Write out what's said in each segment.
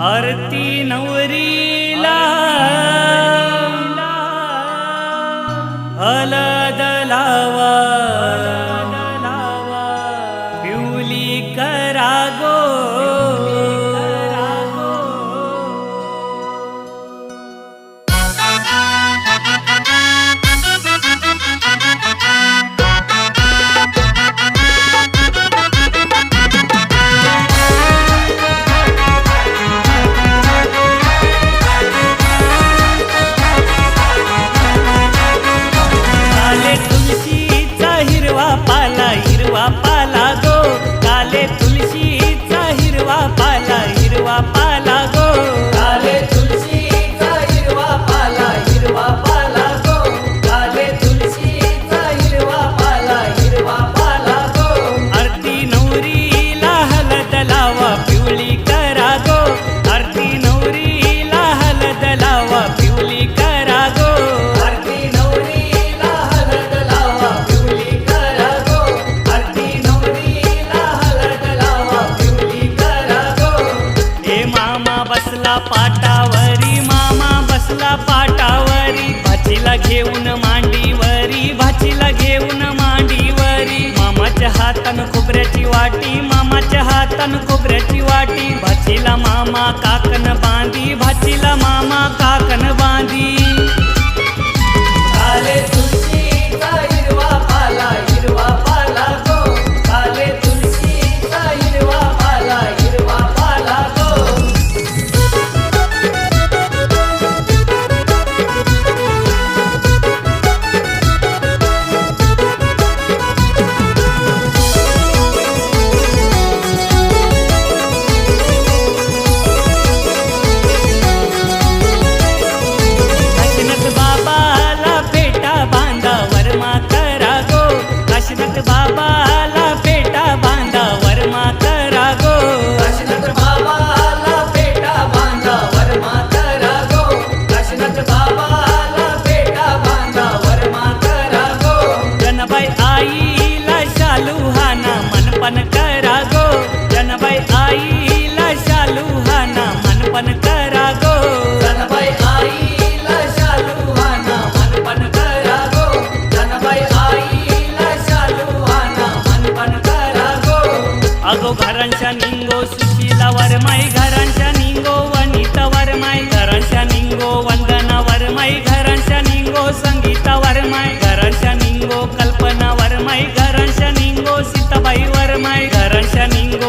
आरती नवरीला. अला पाला गो. काले तुलशीचा हिरवा पाला हिरवा पाला हातान खोबऱ्याची वाटी मामाच्या हातान खोबऱ्याची वाटी. भाचीला मामा काकन बांधी भाचीला मामा काकन बांधी. सुशीला वरमाई घरांच्या निंगो वनिता वरमाय घरांच्या निंगो वंदना वरमाई घरांच्या निंगो संगीता वरमाय घरांच्या निंगो कल्पना वरमाई घरांच्या निंगो सीताबाई वरमाई घरांच्या निंगो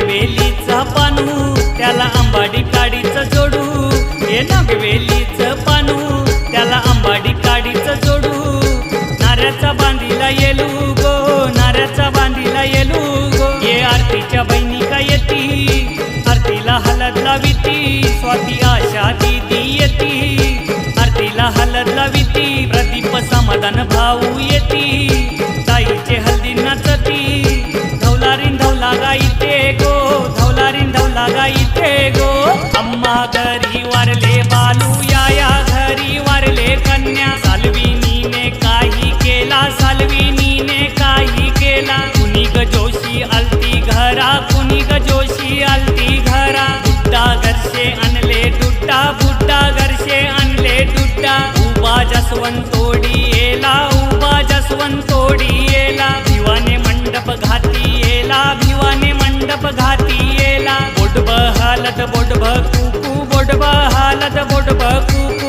वेलीचं पानू त्याला आंबाडी काडीचं जोडू. हे नागवेलीचं पानू त्याला आंबाडी काडीचं जोडू. नाऱ्याचा बांधीला येलू गो नाऱ्याचा बांधीला येलू गो. ये आरतीच्या बहिणी का येती? आरतीला हलद लाविती स्वाती आशा दिदी येती. आरतीला हलद लाविती प्रदीप समाधान भाऊ येती. अम्मा घरी वारले बालू या घरी, वारले कन्या सालविनीने काही केला सालविनीने काही जोशी आलती घरा, कुणी जोशी आलती घरा. बुड्डा घरशे आणले डुड्डा बुड्डा घरशे आणले डुड्डा उभा जसवंतोडी येला, उभा येला. भिवाने मंडप घाती येला मंडप घाती येला. बोडब हालत बोडब कुकू મોટ ભકુ